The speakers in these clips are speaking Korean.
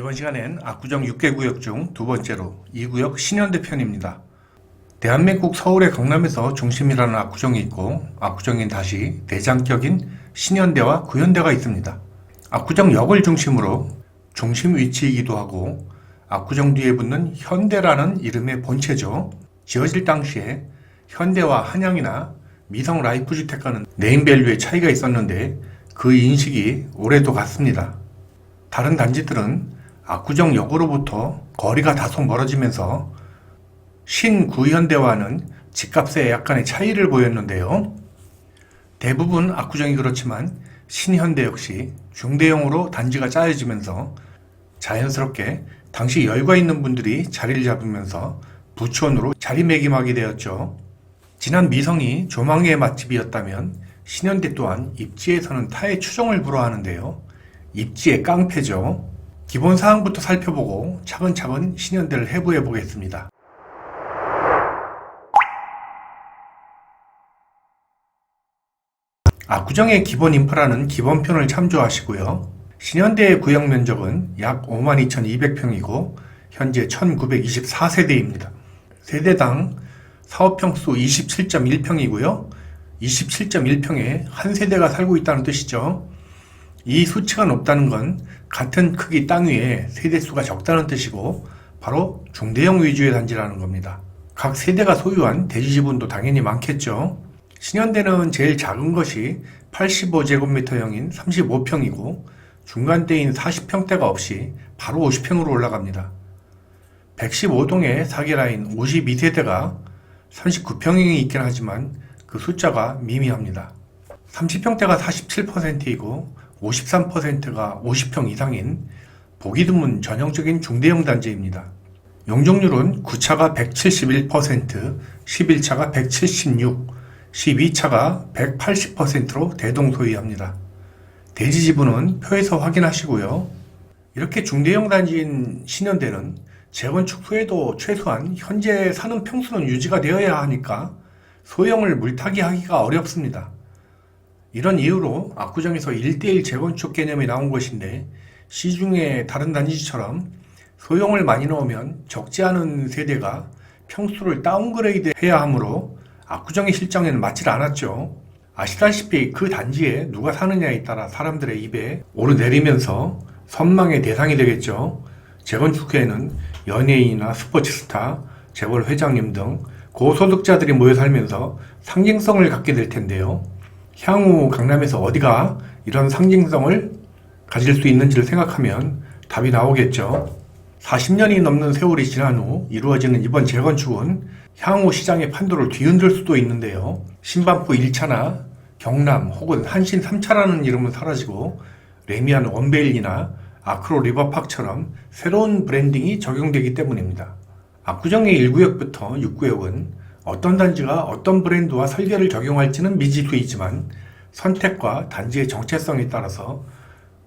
이번 시간엔 압구정 6개 구역 중 두 번째로 이 구역 신현대 편입니다. 대한민국 서울의 강남에서 중심이라는 압구정이 있고 압구정엔 다시 대장격인 신현대와 구현대가 있습니다. 압구정 역을 중심으로 중심 위치이기도 하고 압구정 뒤에 붙는 현대라는 이름의 본체죠. 지어질 당시에 현대와 한양이나 미성 라이프 주택과는 네임밸류의 차이가 있었는데 그 인식이 올해도 같습니다. 다른 단지들은 압구정역으로부터 거리가 다소 멀어지면서 신구현대와는 집값에 약간의 차이를 보였는데요. 대부분 압구정이 그렇지만 신현대 역시 중대형으로 단지가 짜여지면서 자연스럽게 당시 여유가 있는 분들이 자리를 잡으면서 부촌으로 자리매김하게 되었죠. 지난 미성이 조망의 맛집이었다면 신현대 또한 입지에서는 타의 추종을 불허하는데요. 입지의 깡패죠. 기본 사항부터 살펴보고 차근차근 신현대를 해부해 보겠습니다. 압구정의 기본 인프라는 기본편을 참조하시고요. 신현대의 구역 면적은 약 52,200평이고 현재 1924세대입니다. 세대당 사업평수 27.1평이고요. 27.1평에 한 세대가 살고 있다는 뜻이죠. 이 수치가 높다는 건 같은 크기 땅 위에 세대수가 적다는 뜻이고 바로 중대형 위주의 단지라는 겁니다. 각 세대가 소유한 대지 지분도 당연히 많겠죠. 신현대는 제일 작은 것이 85제곱미터형인 35평이고 중간대인 40평대가 없이 바로 50평으로 올라갑니다. 115동의 사계라인 52세대가 39평이 있긴 하지만 그 숫자가 미미합니다. 30평대가 47%이고 53%가 50평 이상인 보기 드문 전형적인 중대형 단지입니다. 용적률은 9차가 171%, 11차가 176, 12차가 180%로 대동소이합니다. 대지 지분은 표에서 확인하시고요. 이렇게 중대형 단지인 신현대는 재건축 후에도 최소한 현재 사는 평수는 유지가 되어야 하니까 소형을 물타기 하기가 어렵습니다. 이런 이유로 압구정에서 1대1 재건축 개념이 나온 것인데 시중의 다른 단지처럼 소형을 많이 넣으면 적지 않은 세대가 평수를 다운그레이드 해야 하므로 압구정의 실정에는 맞질 않았죠. 아시다시피 그 단지에 누가 사느냐에 따라 사람들의 입에 오르내리면서 선망의 대상이 되겠죠. 재건축회에는 연예인이나 스포츠스타, 재벌 회장님 등 고소득자들이 모여 살면서 상징성을 갖게 될 텐데요. 향후 강남에서 어디가 이런 상징성을 가질 수 있는지를 생각하면 답이 나오겠죠. 40년이 넘는 세월이 지난 후 이루어지는 이번 재건축은 향후 시장의 판도를 뒤흔들 수도 있는데요. 신반포 1차나 경남 혹은 한신 3차라는 이름은 사라지고 레미안 원베일이나 아크로 리버팍처럼 새로운 브랜딩이 적용되기 때문입니다. 압구정의 1구역부터 6구역은 어떤 단지가 어떤 브랜드와 설계를 적용할지는 미지수이지만 선택과 단지의 정체성에 따라서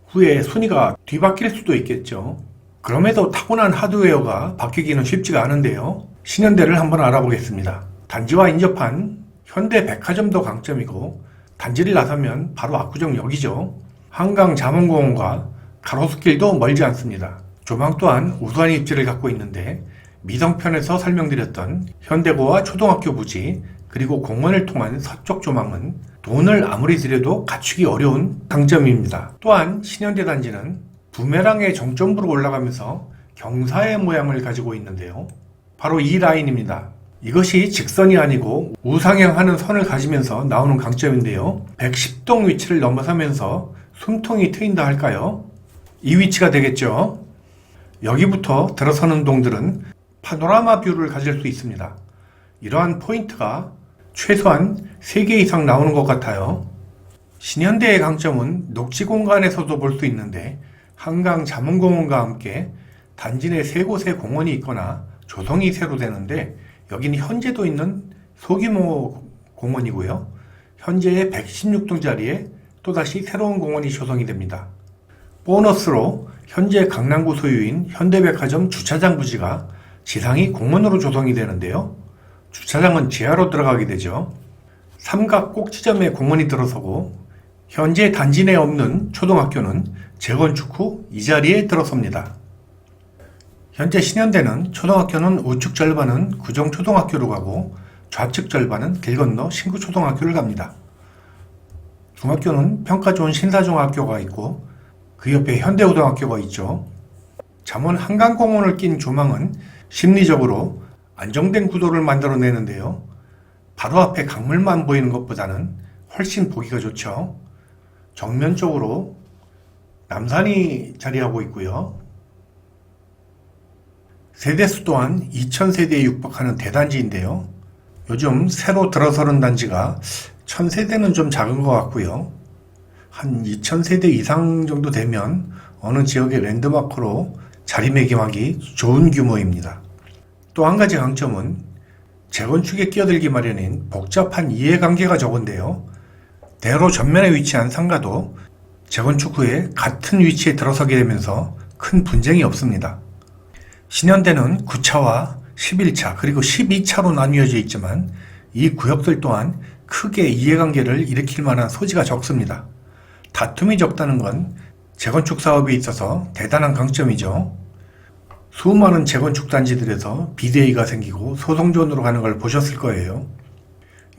후에 순위가 뒤바뀔 수도 있겠죠. 그럼에도 타고난 하드웨어가 바뀌기는 쉽지가 않은데요. 신현대를 한번 알아보겠습니다. 단지와 인접한 현대 백화점도 강점이고 단지를 나서면 바로 압구정역이죠. 한강 자문공원과 가로수길도 멀지 않습니다. 조망 또한 우수한 입지를 갖고 있는데 미성편에서 설명드렸던 현대고와 초등학교 부지 그리고 공원을 통한 서쪽 조망은 돈을 아무리 들여도 갖추기 어려운 강점입니다. 또한 신현대 단지는 부메랑의 정점부로 올라가면서 경사의 모양을 가지고 있는데요. 바로 이 라인입니다. 이것이 직선이 아니고 우상향하는 선을 가지면서 나오는 강점인데요. 110동 위치를 넘어서면서 숨통이 트인다 할까요? 이 위치가 되겠죠. 여기부터 들어서는 동들은 파노라마 뷰를 가질 수 있습니다. 이러한 포인트가 최소한 3개 이상 나오는 것 같아요. 신현대의 강점은 녹지 공간에서도 볼 수 있는데 한강 자문공원과 함께 단지 내 세 곳의 공원이 있거나 조성이 새로 되는데 여기는 현재도 있는 소규모 공원이고요. 현재의 116동 자리에 또다시 새로운 공원이 조성이 됩니다. 보너스로 현재 강남구 소유인 현대백화점 주차장 부지가 지상이 공원으로 조성이 되는데요. 주차장은 지하로 들어가게 되죠. 삼각 꼭지점에 공원이 들어서고 현재 단지 내에 없는 초등학교는 재건축 후 이 자리에 들어섭니다. 현재 신현대는 초등학교는 우측 절반은 구정초등학교로 가고 좌측 절반은 길 건너 신구초등학교를 갑니다. 중학교는 평가 좋은 신사중학교가 있고 그 옆에 현대고등학교가 있죠. 잠원 한강공원을 낀 조망은 심리적으로 안정된 구도를 만들어내는데요. 바로 앞에 강물만 보이는 것보다는 훨씬 보기가 좋죠. 정면 쪽으로 남산이 자리하고 있고요. 세대수 또한 2000세대에 육박하는 대단지인데요. 요즘 새로 들어서는 단지가 1000세대는 좀 작은 것 같고요. 한 2000세대 이상 정도 되면 어느 지역의 랜드마크로 자리매김하기 좋은 규모입니다. 또 한 가지 강점은 재건축에 끼어들기 마련인 복잡한 이해관계가 적은데요. 대로 전면에 위치한 상가도 재건축 후에 같은 위치에 들어서게 되면서 큰 분쟁이 없습니다. 신현대는 9차와 11차 그리고 12차로 나뉘어져 있지만 이 구역들 또한 크게 이해관계를 일으킬 만한 소지가 적습니다. 다툼이 적다는 건 재건축 사업에 있어서 대단한 강점이죠. 수많은 재건축 단지들에서 비대위가 생기고 소송전으로 가는 걸 보셨을 거예요.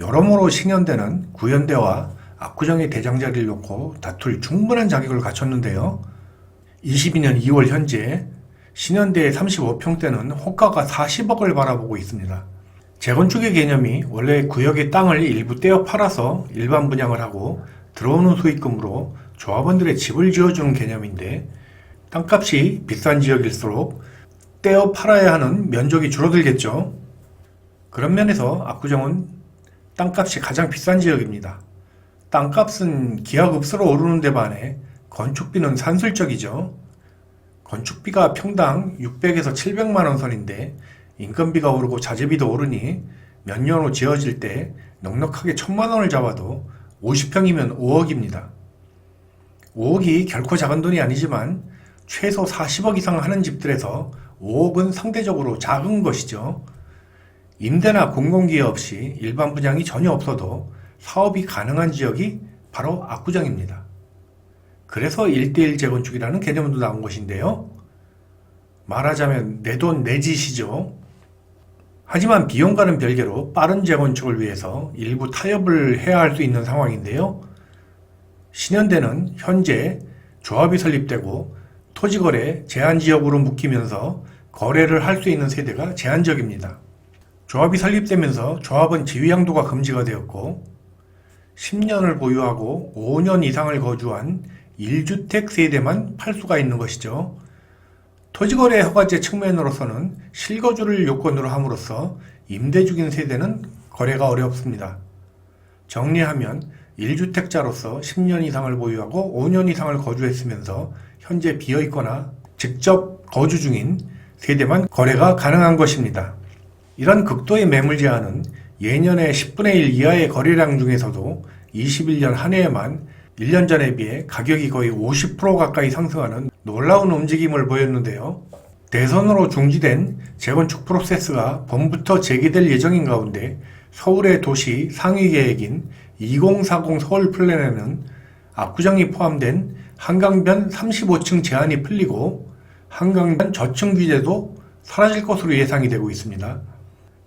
여러모로 신현대는 구현대와 압구정의 대장자리를 놓고 다툴 충분한 자격을 갖췄는데요. 22년 2월 현재 신현대의 35평대는 호가가 40억을 바라보고 있습니다. 재건축의 개념이 원래 구역의 땅을 일부 떼어 팔아서 일반 분양을 하고 들어오는 수익금으로 조합원들의 집을 지어주는 개념인데 땅값이 비싼 지역일수록 떼어 팔아야 하는 면적이 줄어들겠죠. 그런 면에서 압구정은 땅값이 가장 비싼 지역입니다. 땅값은 기하급수로 오르는 데 반해 건축비는 산술적이죠. 건축비가 평당 600에서 700만 원 선인데 인건비가 오르고 자재비도 오르니 몇 년 후 지어질 때 넉넉하게 천만 원을 잡아도 50평이면 5억입니다. 5억이 결코 작은 돈이 아니지만 최소 40억 이상 하는 집들에서 5억은 상대적으로 작은 것이죠. 임대나 공공기업 없이 일반 분양이 전혀 없어도 사업이 가능한 지역이 바로 압구정입니다. 그래서 1대1 재건축이라는 개념도 나온 것인데요. 말하자면 내 돈 내 짓이죠. 하지만 비용과는 별개로 빠른 재건축을 위해서 일부 타협을 해야 할 수 있는 상황인데요. 신현대는 현재 조합이 설립되고 토지거래 제한지역으로 묶이면서 거래를 할 수 있는 세대가 제한적입니다. 조합이 설립되면서 조합은 지위양도가 금지가 되었고 10년을 보유하고 5년 이상을 거주한 1주택 세대만 팔 수가 있는 것이죠. 토지거래 허가제 측면으로서는 실거주를 요건으로 함으로써 임대 중인 세대는 거래가 어렵습니다. 정리하면 1주택자로서 10년 이상을 보유하고 5년 이상을 거주했으면서 현재 비어 있거나 직접 거주 중인 세대만 거래가 가능한 것입니다. 이런 극도의 매물 제한은 예년의 10분의 1 이하의 거래량 중에서도 21년 한 해에만 1년 전에 비해 가격이 거의 50% 가까이 상승하는 놀라운 움직임을 보였는데요. 대선으로 중지된 재건축 프로세스가 봄부터 재개될 예정인 가운데 서울의 도시 상위 계획인 2040 서울 플랜에는 압구정이 포함된 한강변 35층 제한이 풀리고 한강변 저층 규제도 사라질 것으로 예상이 되고 있습니다.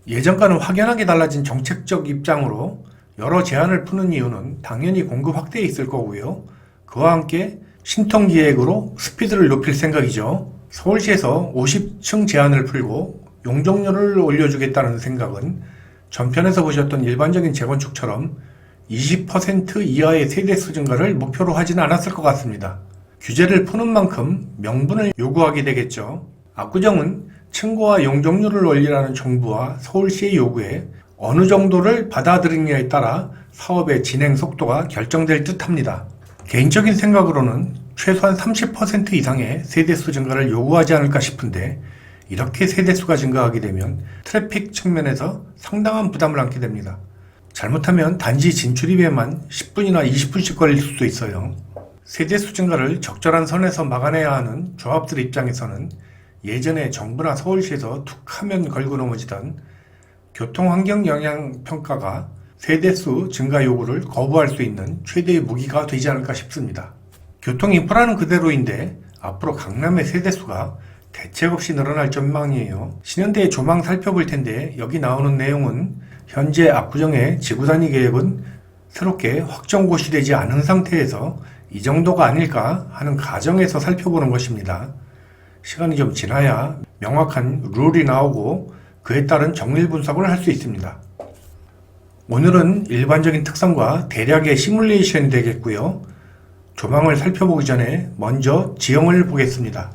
예전과는 확연하게 달라진 정책적 입장으로 여러 제한을 푸는 이유는 당연히 공급 확대에 있을 거고요. 그와 함께 신통 기획으로 스피드를 높일 생각이죠. 서울시에서 50층 제한을 풀고 용적률을 올려주겠다는 생각은 전편에서 보셨던 일반적인 재건축처럼 20% 이하의 세대수 증가를 목표로 하지는 않았을 것 같습니다. 규제를 푸는 만큼 명분을 요구하게 되겠죠. 압구정은 층고와 용적률을 올리라는 정부와 서울시의 요구에 어느 정도를 받아들이느냐에 따라 사업의 진행 속도가 결정될 듯 합니다. 개인적인 생각으로는 최소한 30% 이상의 세대수 증가를 요구하지 않을까 싶은데 이렇게 세대수가 증가하게 되면 트래픽 측면에서 상당한 부담을 안게 됩니다. 잘못하면 단지 진출입에만 10분이나 20분씩 걸릴 수도 있어요. 세대수 증가를 적절한 선에서 막아내야 하는 조합들 입장에서는 예전에 정부나 서울시에서 툭 하면 걸고 넘어지던 교통환경영향평가가 세대수 증가 요구를 거부할 수 있는 최대의 무기가 되지 않을까 싶습니다. 교통 인프라는 그대로인데 앞으로 강남의 세대수가 대책 없이 늘어날 전망이에요. 신현대의 조망 살펴볼 텐데 여기 나오는 내용은 현재 압구정의 지구단위 계획은 새롭게 확정 고시되지 않은 상태에서 이 정도가 아닐까 하는 가정에서 살펴보는 것입니다. 시간이 좀 지나야 명확한 룰이 나오고 그에 따른 정밀 분석을 할 수 있습니다. 오늘은 일반적인 특성과 대략의 시뮬레이션이 되겠고요. 조망을 살펴보기 전에 먼저 지형을 보겠습니다.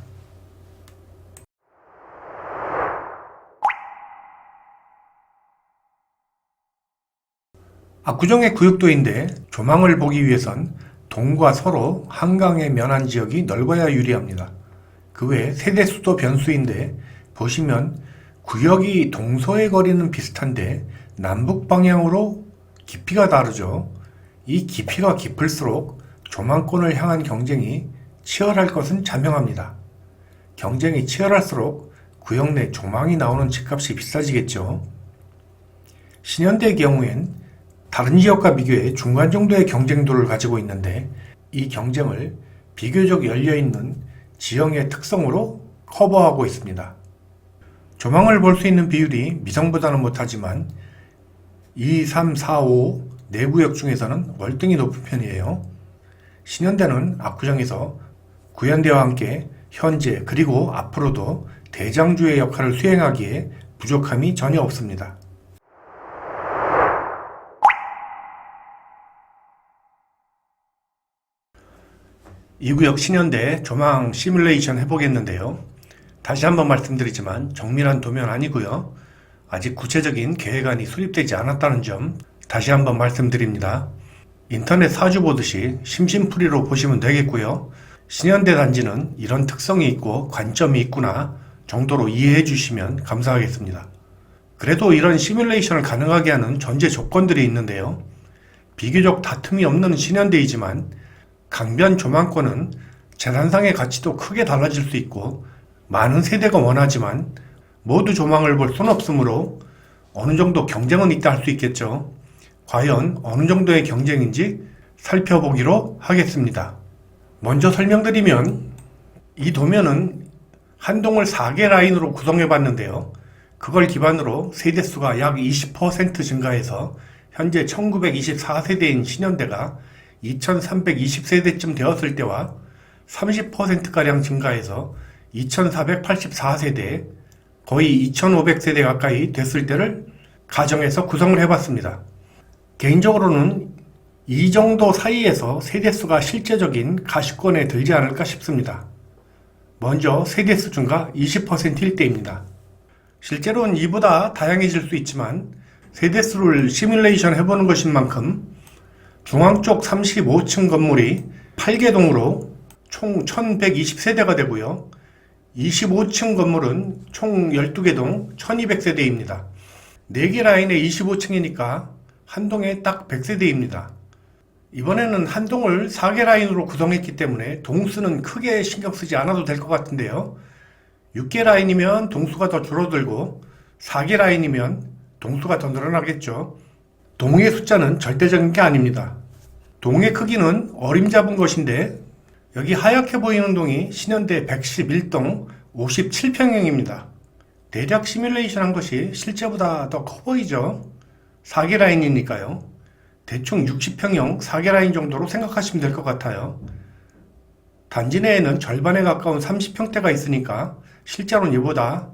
압구정의 구역도인데 조망을 보기 위해선 동과 서로 한강에 면한 지역이 넓어야 유리합니다. 그 외 세대 수도 변수인데 보시면 구역이 동서의 거리는 비슷한데 남북 방향으로 깊이가 다르죠. 이 깊이가 깊을수록 조망권을 향한 경쟁이 치열할 것은 자명합니다. 경쟁이 치열할수록 구역 내 조망이 나오는 집값이 비싸지겠죠. 신현대의 경우엔 다른 지역과 비교해 중간 정도의 경쟁도를 가지고 있는데 이 경쟁을 비교적 열려있는 지형의 특성으로 커버하고 있습니다. 조망을 볼 수 있는 비율이 미성보다는 못하지만 2, 3, 4, 5 내구역 중에서는 월등히 높은 편이에요. 신현대는 압구정에서 구현대와 함께 현재 그리고 앞으로도 대장주의 역할을 수행하기에 부족함이 전혀 없습니다. 이 구역 신현대 조망 시뮬레이션 해보겠는데요. 다시 한번 말씀드리지만 정밀한 도면 아니고요. 아직 구체적인 계획안이 수립되지 않았다는 점 다시 한번 말씀드립니다. 인터넷 사주 보듯이 심심풀이로 보시면 되겠고요. 신현대 단지는 이런 특성이 있고 관점이 있구나 정도로 이해해 주시면 감사하겠습니다. 그래도 이런 시뮬레이션을 가능하게 하는 전제 조건들이 있는데요. 비교적 다툼이 없는 신현대이지만 강변 조망권은 재산상의 가치도 크게 달라질 수 있고 많은 세대가 원하지만 모두 조망을 볼 수는 없으므로 어느 정도 경쟁은 있다 할 수 있겠죠. 과연 어느 정도의 경쟁인지 살펴보기로 하겠습니다. 먼저 설명드리면 이 도면은 한 동을 4개 라인으로 구성해 봤는데요. 그걸 기반으로 세대수가 약 20% 증가해서 현재 1924세대인 신현대가 2320세대쯤 되었을 때와 30%가량 증가해서 2484세대, 거의 2500세대 가까이 됐을 때를 가정해서 구성을 해봤습니다. 개인적으로는 이 정도 사이에서 세대수가 실제적인 가시권에 들지 않을까 싶습니다. 먼저 세대수 증가 20%일 때입니다. 실제로는 이보다 다양해질 수 있지만 세대수를 시뮬레이션 해보는 것인 만큼 중앙 쪽 35층 건물이 8개 동으로 총 1120세대가 되고요. 25층 건물은 총 12개 동 1200세대입니다. 4개 라인에 25층이니까 한 동에 딱 100세대입니다. 이번에는 한 동을 4개 라인으로 구성했기 때문에 동수는 크게 신경 쓰지 않아도 될 것 같은데요. 6개 라인이면 동수가 더 줄어들고 4개 라인이면 동수가 더 늘어나겠죠. 동의 숫자는 절대적인 게 아닙니다. 동의 크기는 어림잡은 것인데 여기 하얗게 보이는 동이 신현대 111동 57평형입니다. 대략 시뮬레이션 한 것이 실제보다 더 커 보이죠? 4개 라인이니까요. 대충 60평형 4개 라인 정도로 생각하시면 될 것 같아요. 단지 내에는 절반에 가까운 30평대가 있으니까 실제로는 이보다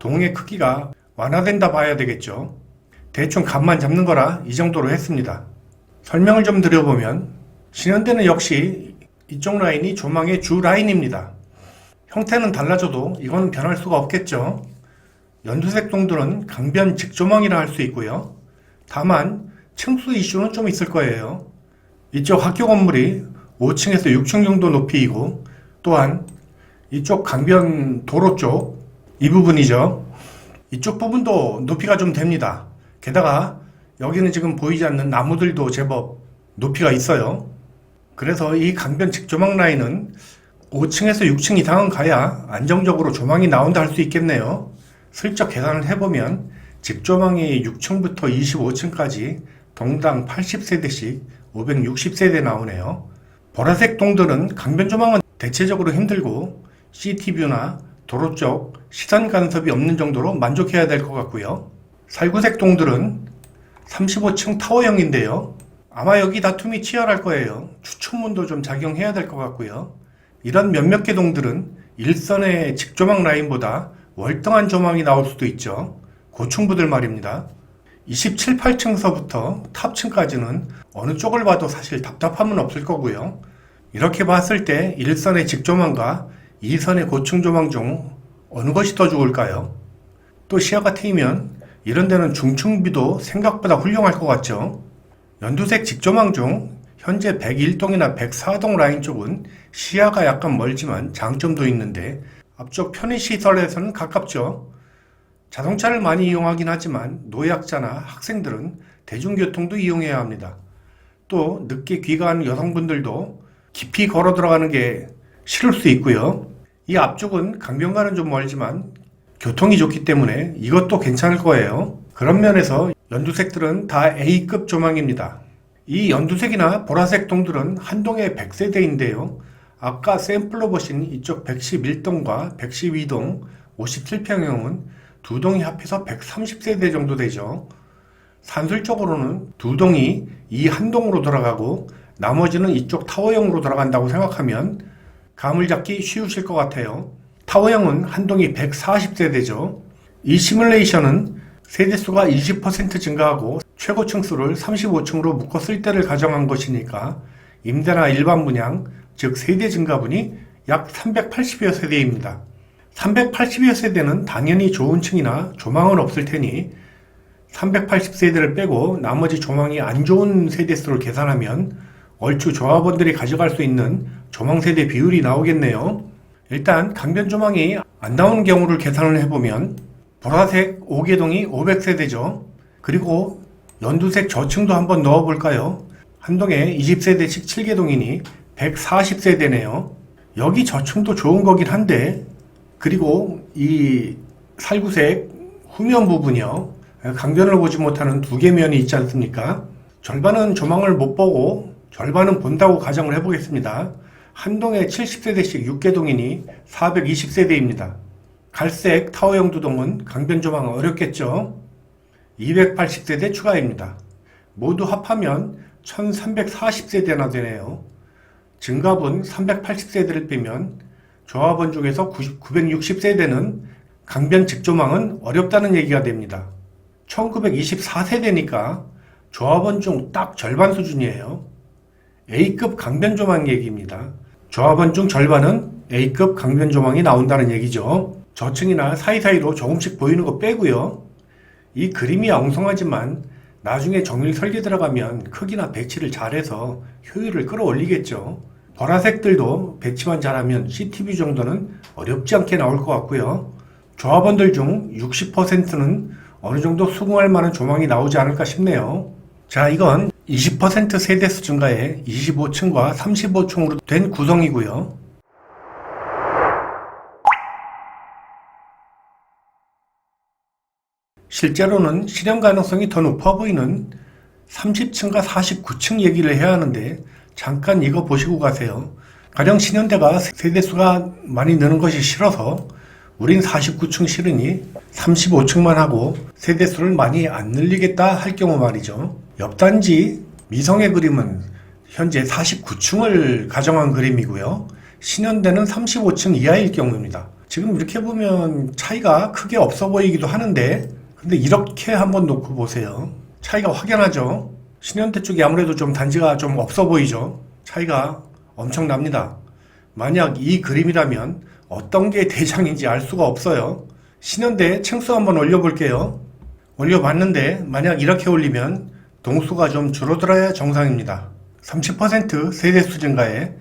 동의 크기가 완화된다 봐야 되겠죠. 대충 감만 잡는 거라 이 정도로 했습니다. 설명을 좀 드려보면 신현대는 역시 이쪽 라인이 조망의 주 라인입니다. 형태는 달라져도 이건 변할 수가 없겠죠. 연두색 동들은 강변 직조망이라 할 수 있고요. 다만 층수 이슈는 좀 있을 거예요. 이쪽 학교 건물이 5층에서 6층 정도 높이이고 또한 이쪽 강변 도로 쪽 이 부분이죠. 이쪽 부분도 높이가 좀 됩니다. 게다가 여기는 지금 보이지 않는 나무들도 제법 높이가 있어요. 그래서 이 강변 직조망 라인은 5층에서 6층 이상은 가야 안정적으로 조망이 나온다 할 수 있겠네요. 슬쩍 계산을 해보면 집조망이 6층부터 25층까지 동당 80세대씩 560세대 나오네요. 보라색 동들은 강변 조망은 대체적으로 힘들고 CT뷰나 도로 쪽 시선 간섭이 없는 정도로 만족해야 될 것 같고요. 살구색 동들은 35층 타워형인데요. 아마 여기 다툼이 치열할 거예요. 추천문도 좀 작용해야 될 것 같고요. 이런 몇몇 개 동들은 일선의 직조망 라인보다 월등한 조망이 나올 수도 있죠. 고층부들 말입니다. 27, 8층서부터 탑층까지는 어느 쪽을 봐도 사실 답답함은 없을 거고요. 이렇게 봤을 때 1선의 직조망과 2선의 고층 조망 중 어느 것이 더 좋을까요? 또 시야가 트이면 이런 데는 중층비도 생각보다 훌륭할 것 같죠? 연두색 직조망 중 현재 101동이나 104동 라인 쪽은 시야가 약간 멀지만 장점도 있는데 앞쪽 편의시설에서는 가깝죠. 자동차를 많이 이용하긴 하지만 노약자나 학생들은 대중교통도 이용해야 합니다. 또 늦게 귀가하는 여성분들도 깊이 걸어 들어가는 게 싫을 수 있고요. 이 앞쪽은 강변가는 좀 멀지만 교통이 좋기 때문에 이것도 괜찮을 거예요. 그런 면에서 연두색들은 다 A급 조망입니다. 이 연두색이나 보라색 동들은 한동의 100세대인데요. 아까 샘플로 보신 이쪽 111동과 112동 57평형은 두 동이 합해서 130세대 정도 되죠. 산술 쪽으로는 두 동이 이 한 동으로 돌아가고 나머지는 이쪽 타워형으로 돌아간다고 생각하면 감을 잡기 쉬우실 것 같아요. 타워형은 한 동이 140세대죠. 이 시뮬레이션은 세대수가 20% 증가하고 최고층 수를 35층으로 묶어 쓸 때를 가정한 것이니까 임대나 일반 분양, 즉 세대 증가분이 약 380여 세대입니다. 380여 세대는 당연히 좋은 층이나 조망은 없을 테니 380세대를 빼고 나머지 조망이 안 좋은 세대수를 계산하면 얼추 조합원들이 가져갈 수 있는 조망 세대 비율이 나오겠네요. 일단 강변 조망이 안 나오는 경우를 계산을 해보면 보라색 5개동이 500세대죠. 그리고 연두색 저층도 한번 넣어볼까요? 한 동에 20세대씩 7개동이니 140세대네요. 여기 저층도 좋은 거긴 한데 그리고 이 살구색 후면 부분이요. 강변을 보지 못하는 두 개 면이 있지 않습니까? 절반은 조망을 못 보고 절반은 본다고 가정을 해보겠습니다. 한 동에 70세대씩 6개 동이니 420세대입니다. 갈색 타워형 두동은 강변 조망 어렵겠죠? 280세대 추가입니다. 모두 합하면 1340세대나 되네요. 증갑은 380세대를 빼면 조합원 중에서 960세대는 강변 직조망은 어렵다는 얘기가 됩니다. 1924세대니까 조합원 중 딱 절반 수준이에요. A급 강변 조망 얘기입니다. 조합원 중 절반은 A급 강변 조망이 나온다는 얘기죠. 저층이나 사이사이로 조금씩 보이는 거 빼고요. 이 그림이 엉성하지만 나중에 정밀 설계 들어가면 크기나 배치를 잘해서 효율을 끌어올리겠죠. 보라색들도 배치만 잘하면 CTV 정도는 어렵지 않게 나올 것 같고요. 조합원들 중 60%는 어느 정도 수긍할 만한 조망이 나오지 않을까 싶네요. 자, 이건 20% 세대수 증가에 25층과 35층으로 된 구성이고요. 실제로는 실현 가능성이 더 높아 보이는 30층과 49층 얘기를 해야 하는데 잠깐 이거 보시고 가세요. 가령 신현대가 세대수가 많이 느는 것이 싫어서 우린 49층 싫으니 35층만 하고 세대수를 많이 안 늘리겠다 할 경우 말이죠. 옆 단지 미성의 그림은 현재 49층을 가정한 그림이고요. 신현대는 35층 이하일 경우입니다. 지금 이렇게 보면 차이가 크게 없어 보이기도 하는데 근데 이렇게 한번 놓고 보세요. 차이가 확연하죠. 신현대 쪽이 아무래도 좀 단지가 좀 없어 보이죠. 차이가 엄청납니다. 만약 이 그림이라면 어떤 게 대장인지 알 수가 없어요. 신현대 층수 한번 올려볼게요. 올려봤는데 만약 이렇게 올리면 동수가 좀 줄어들어야 정상입니다. 30% 세대수 증가에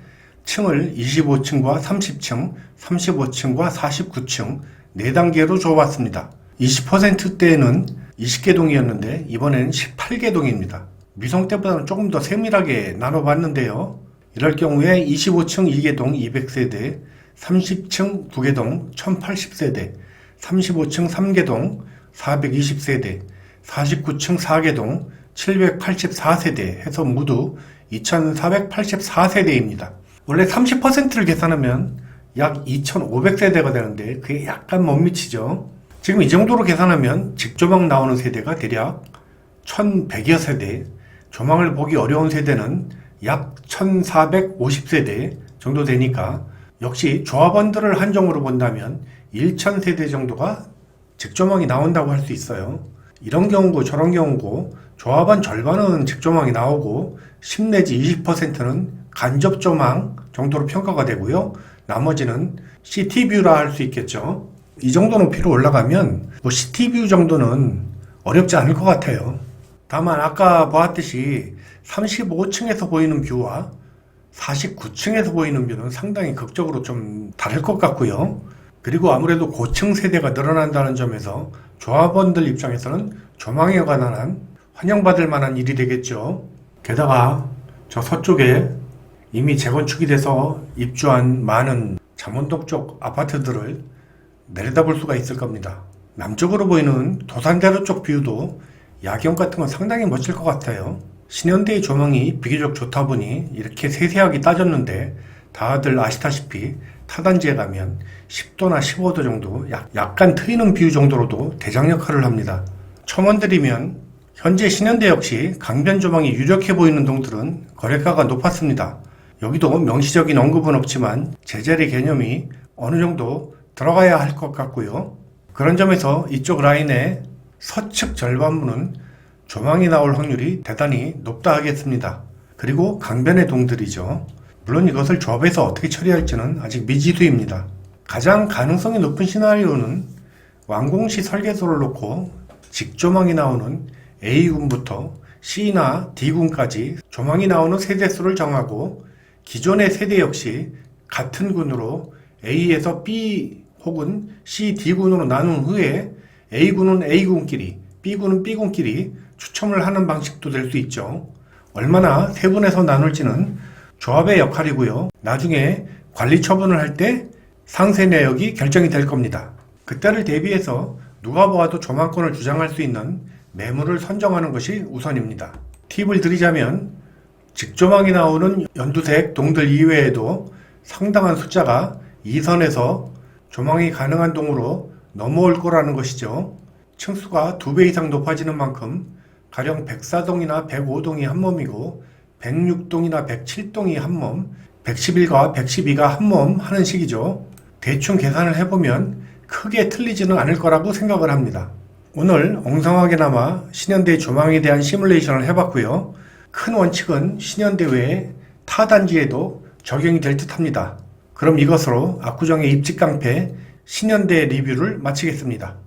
층을 25층과 30층, 35층과 49층 4단계로 줘봤습니다. 20%대는 20개 동이었는데 이번에는 18개 동입니다. 미성 때보다는 조금 더 세밀하게 나눠봤는데요. 이럴 경우에 25층 2개동 200세대, 30층 2개동 1080세대, 35층 3개동 420세대, 49층 4개동 784세대 해서 모두 2484세대입니다. 원래 30%를 계산하면 약 2,500세대가 되는데 그게 약간 못 미치죠. 지금 이 정도로 계산하면 직조망 나오는 세대가 대략 1,100여 세대, 조망을 보기 어려운 세대는 약 1,450세대 정도 되니까 역시 조합원들을 한정으로 본다면 1,000세대 정도가 직조망이 나온다고 할 수 있어요. 이런 경우고 저런 경우고 조합원 절반은 직조망이 나오고 10 내지 20%는 간접 조망 정도로 평가가 되고요. 나머지는 CT뷰라 할 수 있겠죠. 이 정도 높이로 올라가면 뭐 CT뷰 정도는 어렵지 않을 것 같아요. 다만 아까 보았듯이 35층에서 보이는 뷰와 49층에서 보이는 뷰는 상당히 극적으로 좀 다를 것 같고요. 그리고 아무래도 고층 세대가 늘어난다는 점에서 조합원들 입장에서는 조망에 관한 한 환영받을 만한 일이 되겠죠. 게다가 저 서쪽에 이미 재건축이 돼서 입주한 많은 잠원동 쪽 아파트들을 내려다볼 수가 있을 겁니다. 남쪽으로 보이는 도산대로 쪽 뷰도 야경 같은 건 상당히 멋질 것 같아요. 신현대의 조망이 비교적 좋다 보니 이렇게 세세하게 따졌는데 다들 아시다시피 타단지에 가면 10도나 15도 정도 약, 약간 트이는 뷰 정도로도 대장 역할을 합니다. 첨언드리면 현재 신현대 역시 강변 조망이 유력해 보이는 동들은 거래가가 높았습니다. 여기도 명시적인 언급은 없지만 제자리 개념이 어느 정도 들어가야 할 것 같고요. 그런 점에서 이쪽 라인의 서측 절반부는 조망이 나올 확률이 대단히 높다 하겠습니다. 그리고 강변의 동들이죠. 물론 이것을 조합해서 어떻게 처리할지는 아직 미지수입니다. 가장 가능성이 높은 시나리오는 완공시 설계소를 놓고 직조망이 나오는 A군부터 C나 D군까지 조망이 나오는 세대수를 정하고 기존의 세대 역시 같은 군으로 A에서 B 혹은 C, D군으로 나눈 후에 A군은 A군끼리, B군은 B군끼리 추첨을 하는 방식도 될 수 있죠. 얼마나 세분해서 나눌지는 조합의 역할이고요. 나중에 관리 처분을 할 때 상세 내역이 결정이 될 겁니다. 그때를 대비해서 누가 보아도 조망권을 주장할 수 있는 매물을 선정하는 것이 우선입니다. 팁을 드리자면 직조망이 나오는 연두색 동들 이외에도 상당한 숫자가 2선에서 조망이 가능한 동으로 넘어올 거라는 것이죠. 층수가 두배 이상 높아지는 만큼 가령 104동이나 105동이 한 몸이고 106동이나 107동이 한 몸, 111과 112가 한 몸 하는 식이죠. 대충 계산을 해보면 크게 틀리지는 않을 거라고 생각을 합니다. 오늘 엉성하게나마 신현대 조망에 대한 시뮬레이션을 해봤고요. 큰 원칙은 신현대 외에 타 단지에도 적용이 될 듯합니다. 그럼 이것으로 압구정의 입지 깡패 신현대 리뷰를 마치겠습니다.